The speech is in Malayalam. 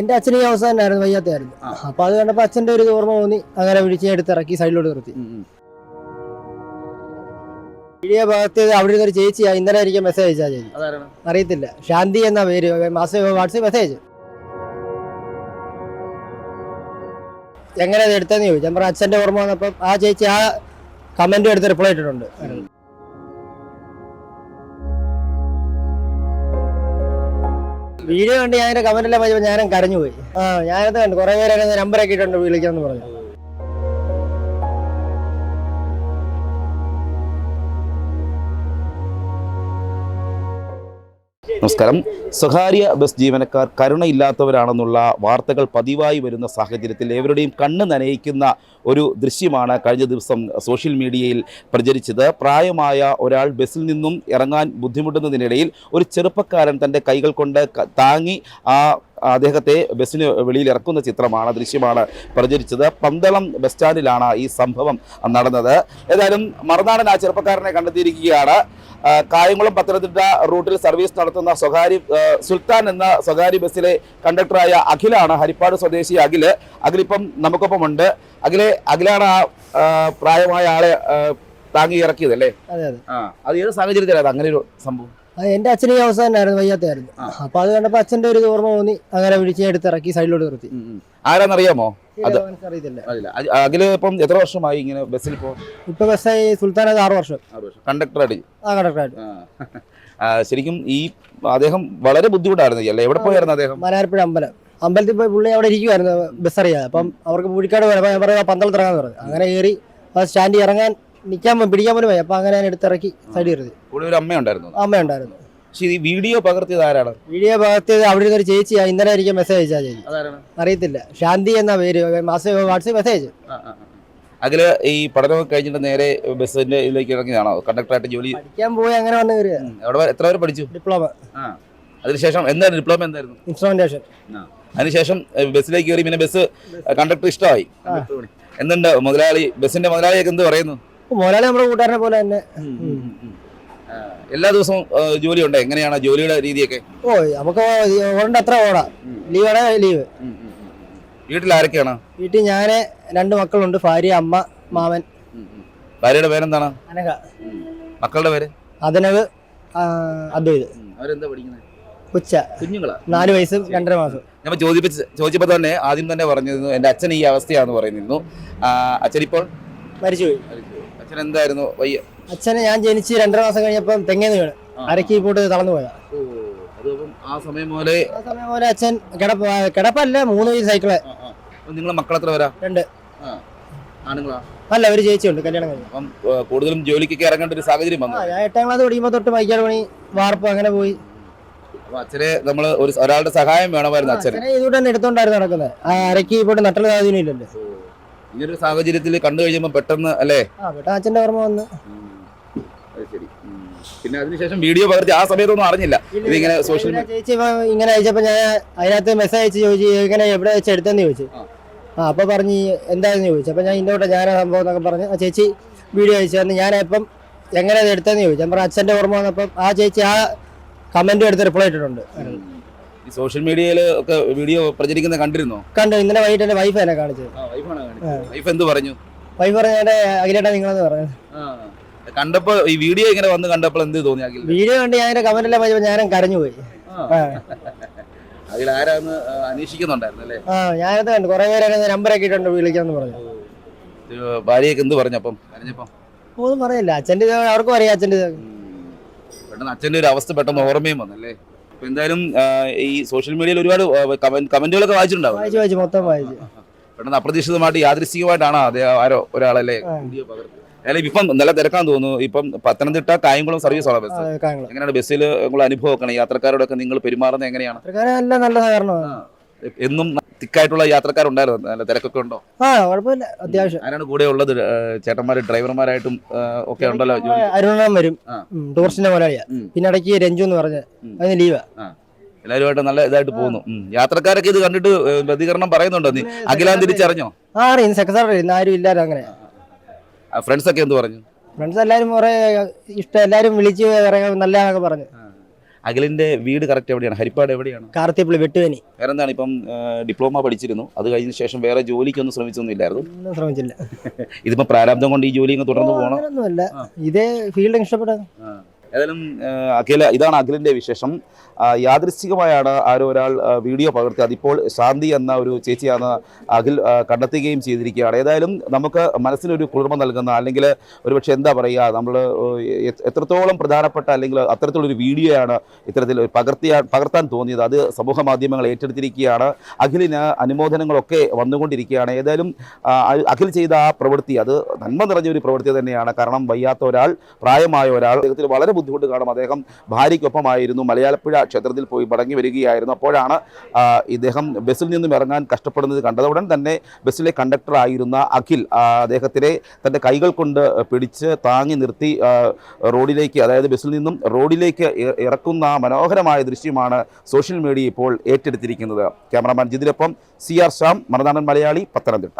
എന്റെ അച്ഛന് ഈ അവസ്ഥ തന്നെയായിരുന്നു വയ്യാത്തായിരുന്നു. അപ്പൊ അത് കണ്ടപ്പോ അച്ഛന്റെ ഒരു ഓർമ്മ തോന്നി അങ്ങനെ വിളിച്ച് എടുത്തിറക്കി സൈഡിലോട്ട് നിർത്തി. വീഡിയോ ഭാഗത്ത് അവിടെ ചേച്ചി ചേച്ചിയാ ഇന്നലെ എനിക്ക് മെസ്സേജ് അയച്ചാ ചേച്ചി. അറിയത്തില്ല. ശാന്തി എന്ന പേര് മാസം വാട്സപ്പ് മെസ്സേജ് എങ്ങനെ അത് എടുത്തെന്ന് ചോദിച്ചു. ഞാൻ പറഞ്ഞ അച്ഛന്റെ ഓർമ്മ വന്നപ്പോൾ ആ ചേച്ചി ആ കമന്റും എടുത്ത് റിപ്ലൈ ഇട്ടിട്ടുണ്ട്. വീഡിയോ കണ്ട് ഞാൻ കമന്റ് എല്ലാം ഞാനും കരഞ്ഞു പോയി ആ ഞാനത് കണ്ടു. കുറെ പേരൊക്കെ നമ്പർ ഒക്കെ ഇട്ടുണ്ട് വിളിക്കാന്ന് പറഞ്ഞു. നമസ്കാരം. സ്വകാര്യ ബസ് ജീവനക്കാർ കരുണയില്ലാത്തവരാണെന്നുള്ള വാർത്തകൾ പതിവായി വരുന്ന സാഹചര്യത്തിൽ ഏവരുടെയും കണ്ണ് നനയിക്കുന്ന ഒരു ദൃശ്യമാണ് കഴിഞ്ഞ ദിവസം സോഷ്യൽ മീഡിയയിൽ പ്രചരിച്ചത്. പ്രായമായ ഒരാൾ ബസ്സിൽ നിന്നും ഇറങ്ങാൻ ബുദ്ധിമുട്ടുന്നതിനിടയിൽ ഒരു ചെറുപ്പക്കാരൻ തന്റെ കൈകൾ കൊണ്ട് താങ്ങി ആ അദ്ദേഹത്തെ ബസ്സിന് വെളിയിൽ ഇറക്കുന്ന ചിത്രമാണ് ദൃശ്യമാണ് പ്രചരിച്ചത്. പന്തളം ബസ് സ്റ്റാൻഡിലാണ് ഈ സംഭവം നടന്നത്. ഏതായാലും മറുനാടൻ ആ ചെറുപ്പക്കാരനെ കണ്ടെത്തിയിരിക്കുകയാണ്. കായംകുളം പത്തനംതിട്ട റൂട്ടിൽ സർവീസ് നടത്തുന്ന സ്വകാര്യ സുൽത്താൻ എന്ന സ്വകാര്യ ബസ്സിലെ കണ്ടക്ടറായ അഖിലാണ് ഹരിപ്പാട് സ്വദേശി അഖിൽ. അഖിലിപ്പം നമുക്കൊപ്പമുണ്ട്. അഖിലെ അഖിലാണ് ആ പ്രായമായ ആളെ താങ്ങി ഇറക്കിയത് അല്ലേ അതെ അതെ. ആ അത് ഏത് സാഹചര്യത്തിലാണ്? അങ്ങനെ ഒരു സംഭവം? എന്റെ അച്ഛന് ഈ അവസ്ഥ തന്നെയായിരുന്നു വയ്യാത്തായിരുന്നു. അപ്പൊ അത് കണ്ടപ്പോ അച്ഛന്റെ ഒരു ഓർമ്മ തോന്നി അങ്ങനെ വിളിച്ച് എടുത്ത് എടുത്തിറക്കി സൈഡിലോട്ട് നിർത്തി. ആരാന്നറിയാമോ? അത് അറിയത്തില്ല ഇപ്പം എത്ര വർഷമായി ഇങ്ങനെ ബസ്സിൽ പോ ഇപ്പൊ ബസ്സായി സുൽത്താൻ അത് ആറ് വർഷം. കണ്ടക്ടറായിട്ട് ആ ശരിക്കും ഈ അദ്ദേഹം വളരെ ബുദ്ധിമുട്ടായിരുന്നു. അല്ലേ? എവിടെ പോയായിരുന്നു അദ്ദേഹം? മലയാരപ്പുഴ അമ്പലം. അമ്പലത്തിൽ പോയി പുള്ളി അവിടെ ഇരിക്കുമായിരുന്നു ബസ് അറിയാതെ അപ്പം അവർക്ക് പൂഴിക്കാട് പോയി. അപ്പൊ ഞാൻ പറയാം പന്തളത്ത് ഇറങ്ങാന്ന് പറഞ്ഞു. അങ്ങനെ കയറി സ്റ്റാൻഡിൽ ഇറങ്ങാൻ നിൽക്കാൻ പിടിക്കാൻ പോലും പോയി അപ്പൊ അങ്ങനെ ഞാൻ എടുത്തിറക്കി നിർത്തി കൂടെ ഒരു അമ്മയുണ്ടായിരുന്നു. പക്ഷേ ഈ വീഡിയോ പകർത്തിയത് ആരാണ്? വീഡിയോ പകർത്തിയത് അവിടെ ഒരു ചേച്ചിയാ ഇന്നലെ എനിക്ക് മെസ്സേജ് അയച്ചാ ചേച്ചി. അതാരാണ്? അറിയത്തില്ല. ശാന്തി എന്ന പേര്. മാസം വാട്സപ്പ് മെസ്സേജ് അതിൽ ഈ പഠനം കഴിഞ്ഞിട്ട് നേരെ ബസ്സിന്റെ ഇതിലേക്ക് ഇറങ്ങിയതാണോ? കണ്ടക്ടറായിട്ട് ജോലി പഠിക്കാൻ പോയി അങ്ങനെ വന്ന് ഉം. എവിടെ വരെ- എത്ര വരെ പഠിച്ചു? ഡിപ്ലോമ. ആ. അതിനുശേഷം എന്തായിരുന്നു ഡിപ്ലോമ എന്തായിരുന്നു? ഇൻസ്ട്രുമെന്റേഷൻ അതിനുശേഷം ബസ്സിലേക്ക് കയറി പിന്നെ ബസ് കണ്ടക്ടർ ഇഷ്ടമായി. കണ്ടക്ടർ പണി. എന്തുണ്ട് മുതലാളി? ബസ്സിന്റെ മുതലാളിയൊക്കെ എന്ത് പറയുന്നു? മുതലാളി നമ്മുടെ കൂട്ടുകാരനെ പോലെ തന്നെ. എല്ലാ ദിവസവും ജോലി ഉണ്ടോ? എങ്ങനെയാണ് ജോലിയുടെ രീതിയൊക്കെ? ഓ നമുക്ക് ഓടേണ്ട അത്ര ഓടാ. ലീവ് ആണേ ലീവ് വീട്ടിൽ ആരൊക്കെയാണ്? വീട്ടിൽ ഞാൻ രണ്ട് മക്കളുണ്ട്. ഭാര്യ അമ്മ മാമൻ. ഭാര്യയുടെ പേരെന്താണ്? അനഘ. മക്കളുടെ പേര്? അതിനവ് അദ്വൈത്. അവരെന്താ പഠിക്കുന്നത് ഉച്ച. കുഞ്ഞുങ്ങളാ? നാല് വയസ്സ് രണ്ടര മാസം. ഞാൻ ചോദിപ്പിച്ച് ചോദിച്ചപ്പോൾ തന്നെ ആദ്യം തന്നെ പറഞ്ഞിരുന്നു എന്റെ അച്ഛൻ ഈ അവസ്ഥയാന്ന് പറയുന്നിരുന്നു. അച്ഛൻ ഇപ്പോൾ? മരിച്ചുപോയി. അച്ഛൻ എന്തായിരുന്നു വയ്യ? അച്ഛനെ ഞാൻ ജനിച്ച് രണ്ടര മാസം കഴിഞ്ഞപ്പം തെങ്ങേന്ന് വീണ് അരക്കി പോട്ട് തളർന്നു പോയതാ. അതപ്പം ആ സമയം പോലെ ആ സമയം പോലെ അച്ഛൻ കിടപ്പ് കിടപ്പല്ല മൂന്ന് വയസ്സ് സൈക്കിൾ. നിങ്ങളെ മക്കൾ എത്ര വരാ രണ്ട്. ആണുങ്ങളാ? അല്ല ഒരു ചേച്ചിയുണ്ട് കല്യാണം കഴിഞ്ഞു. അപ്പം കൂടുതലും ജോലിക്കൊക്കെ ഇറങ്ങേണ്ട ഒരു സാഹചര്യം വന്നു. ഞാൻ എട്ടാം ക്ലാസ് പഠിക്കുമ്പോൾ തൊട്ട് മൈക്കാട് പണി വാർപ്പ് അങ്ങനെ പോയി. അച്ഛനെ നമ്മൾ ഒരു ഒരാളുടെ സഹായം വേണമായിരുന്നു അച്ഛന്. ഇതുകൊണ്ട് തന്നെ എടുത്തോണ്ടായിരുന്നു നടക്കുന്നത്. അരക്കി പോട്ട് നട്ടൽ സാധനം ഇല്ലല്ലോ. ഇങ്ങനൊരു സാഹചര്യത്തിൽ കണ്ടു കഴിയുമ്പോ പെട്ടെന്ന് അല്ലേ? ആ പെട്ടെന്ന് അച്ഛന്റെ ഓർമ്മ വന്ന്. അത് ശരി. ഉം. പിന്നെ അതിനുശേഷം വീഡിയോ പകർത്തി ആ സമയത്തൊന്നും അറിഞ്ഞില്ല. ഇതിങ്ങനെ സോഷ്യൽ മീഡിയ ചേച്ചി ഇപ്പൊ ഇങ്ങനെ അയച്ചപ്പോ ഞാൻ അതിനകത്ത് മെസ്സേജ് അയച്ച് ചോദിച്ചു ഇങ്ങനെ എവിടെ വെച്ച് എടുത്തെന്ന് ചോദിച്ചു. ആ. ആ അപ്പൊ പറഞ്ഞ് എന്താന്ന് ചോദിച്ചു. അപ്പൊ ഞാൻ ഇന്നോട്ടെ ഞാൻ സംഭവം എന്നൊക്കെ പറഞ്ഞു ആ ചേച്ചി വീഡിയോ അയച്ചു തന്നെ. ഞാൻ ഇപ്പം എങ്ങനെ അത് എടുത്തെന്ന് ചോദിച്ചു. ഞാൻ പറഞ്ഞ അച്ഛന്റെ ഓർമ്മ വന്നപ്പം ആ ചേച്ചി ആ കമന്റും എടുത്ത് റിപ്ലൈ ഇട്ടിട്ടുണ്ട്. സോഷ്യൽ മീഡിയയിൽ ഒക്കെ വീഡിയോ പ്രചരിക്കുന്ന കണ്ടിരുന്നോ? കണ്ടു. ഇന്നലെ വൈകിട്ട് എന്റെ വൈഫ് എന്നെ കാണിച്ചത്? വൈഫ് എന്ത് പറഞ്ഞു? വൈഫ് പറഞ്ഞു എന്റെ അഖിലേട്ടാ നിങ്ങളെന്ന് പറഞ്ഞു കണ്ടപ്പോ ഈ വീഡിയോ ഇങ്ങനെ വന്ന് കണ്ടപ്പോൾ എന്ത് തോന്നി അഖിൽ വീഡിയോ കണ്ട് ഞാൻ എന്റെ കമന്റ് എല്ലാം പറഞ്ഞപ്പോ ഞാനും കരഞ്ഞു പോയി. അഖിൽ ആരാന്ന് അന്വേഷിക്കുന്നുണ്ടായിരുന്നു അല്ലേ? ആ ഞാനത് കണ്ടു. കുറെ പേരൊക്കെ നമ്പറൊക്കെ ഇട്ടുണ്ട് വിളിക്കാന്ന് പറഞ്ഞു. ഭാര്യയൊക്കെ എന്ത് പറഞ്ഞു അപ്പം? കരഞ്ഞപ്പം? ഒന്നും പറയില്ല. അച്ഛന്റെ ഇത് അവർക്കും അറിയാം. അച്ഛന്റെ ഇത്. പെട്ടെന്ന് അച്ഛന്റെ ഒരു അവസ്ഥ പെട്ടെന്ന് ഓർമ്മയും വന്നല്ലേ? അപ്പൊ എന്തായാലും ഈ സോഷ്യൽ മീഡിയയിൽ ഒരുപാട് കമന്റുകളൊക്കെ വായിച്ചിട്ടുണ്ടാവും. വായിച്ചു വായിച്ചു മൊത്തം വായിച്ചു. പെട്ടെന്ന് അപ്രതീക്ഷിതമായിട്ട് യാദൃശികമായിട്ടാണ് അദ്ദേഹം ആരോ ഒരാളല്ലേ. വീഡിയോ അതായത് ഇപ്പം നല്ല തിരക്കാൻ തോന്നുന്നു. ഇപ്പം പത്തനംതിട്ട കായംകുളം സർവീസ് ആണ് ബസ് എങ്ങനെയാണ് ബസ്സിൽ നിങ്ങളുടെ അനുഭവം യാത്രക്കാരോടൊക്കെ നിങ്ങൾ പെരുമാറുന്നത് എങ്ങനെയാണ്? നല്ല സഹകരണമാണ്. എന്നും തിക്കായിട്ടുള്ള യാത്രക്കാരുണ്ടായിരുന്നു. നല്ല തിരക്കൊക്കെ ഉണ്ടോ? ആ കുഴപ്പമില്ല. അത്യാവശ്യം. ആരാണ് കൂടെ ഉള്ളത്? ചേട്ടന്മാർ ഡ്രൈവർമാരായിട്ടും ഒക്കെ ഉണ്ടല്ലോ അരുണൻ വരും. ടൂറിസ്റ്റിന്റെ മുതലാളിയാ. പിന്നെ ഇടയ്ക്ക് രഞ്ജു എന്ന് പറഞ്ഞ. അതിന് ലീവാ എല്ലാവരുമായിട്ട് നല്ല ഇതായിട്ട് പോകുന്നു. യാത്രക്കാരൊക്കെ ഇത് കണ്ടിട്ട് പ്രതികരണം പറയുന്നുണ്ടോ നീ? അഖിലാൻ തിരിച്ചറിഞ്ഞോ ആ അറിയാം സെക്രട്ടറി ആരും ഇല്ലാരും അങ്ങനെ. ഫ്രണ്ട്സ് ഒക്കെ എന്ത് പറഞ്ഞു? ഫ്രണ്ട്സ് എല്ലാരും കുറെ ഇഷ്ടം. എല്ലാരും വിളിച്ച് ഇറങ്ങാൻ നല്ലതാണൊക്കെ പറഞ്ഞു. അഖിലിന്റെ വീട് കറക്റ്റ് എവിടെയാണ്? ഹരിപ്പാട് എവിടെയാണ്? കാർത്തിപ്പള്ളി വെട്ടുവനി വേറെ എന്താണ് ഇപ്പം ഡിപ്ലോമ പഠിച്ചിരുന്നു. അത് കഴിഞ്ഞ ശേഷം വേറെ ജോലിക്കൊന്നും ശ്രമിച്ചൊന്നും ഇല്ലായിരുന്നു ശ്രമിച്ചില്ല. ഇതിപ്പോ പ്രാരാബ്ദം കൊണ്ട് ഈ ജോലി തുടർന്ന് പോകണം ഇതേ ഫീൽഡ് ഇഷ്ടപ്പെട്ട ഏതായാലും അഖില ഇതാണ് അഖിലിന്റെ വിശേഷം. യാദൃശ്ചികമായാണ് ആരോ ഒരാൾ വീഡിയോ പകർത്തി അതിപ്പോൾ ശാന്തി എന്ന ഒരു ചേച്ചിയാണ് അഖിൽ കണ്ടെത്തുകയും ചെയ്തിരിക്കുകയാണ്. ഏതായാലും നമുക്ക് മനസ്സിനൊരു കുളിർമ നൽകുന്ന അല്ലെങ്കിൽ ഒരുപക്ഷെ എന്താ പറയുക നമ്മൾ എത്രത്തോളം പ്രധാനപ്പെട്ട അല്ലെങ്കിൽ അത്തരത്തിലൊരു വീഡിയോയാണ് ഇത്തരത്തിൽ പകർത്തിയാ പകർത്താൻ തോന്നിയത്. അത് സമൂഹ മാധ്യമങ്ങൾ ഏറ്റെടുത്തിരിക്കുകയാണ്. അഖിലിന് അനുമോദനങ്ങളൊക്കെ വന്നുകൊണ്ടിരിക്കുകയാണ്. ഏതായാലും അഖിൽ ചെയ്ത ആ പ്രവൃത്തി അത് നന്മ നിറഞ്ഞ ഒരു പ്രവൃത്തി തന്നെയാണ്. കാരണം വയ്യാത്ത ഒരാൾ പ്രായമായ ഒരാൾ വളരെ ബുദ്ധിമുട്ട് കാണും. അദ്ദേഹം ഭാര്യയ്ക്കൊപ്പമായിരുന്നു. മലയാളപ്പുഴ ക്ഷേത്രത്തിൽ പോയി മടങ്ങി വരികയായിരുന്നു. അപ്പോഴാണ് ഇദ്ദേഹം ബസ്സിൽ നിന്നും ഇറങ്ങാൻ കഷ്ടപ്പെടുന്നത് കണ്ടത്. ഉടൻ തന്നെ ബസ്സിലെ കണ്ടക്ടറായിരുന്ന അഖിൽ അദ്ദേഹത്തിനെ തന്റെ കൈകൾ കൊണ്ട് പിടിച്ച് താങ്ങി നിർത്തി റോഡിലേക്ക് അതായത് ബസ്സിൽ നിന്നും റോഡിലേക്ക് ഇറക്കുന്ന മനോഹരമായ ദൃശ്യമാണ് സോഷ്യൽ മീഡിയ ഇപ്പോൾ ഏറ്റെടുത്തിരിക്കുന്നത്. ക്യാമറാമാൻ ജിതിനൊപ്പം സി ആർ ശ്യാം മറുനാടൻ മലയാളി പത്തനംതിട്ട.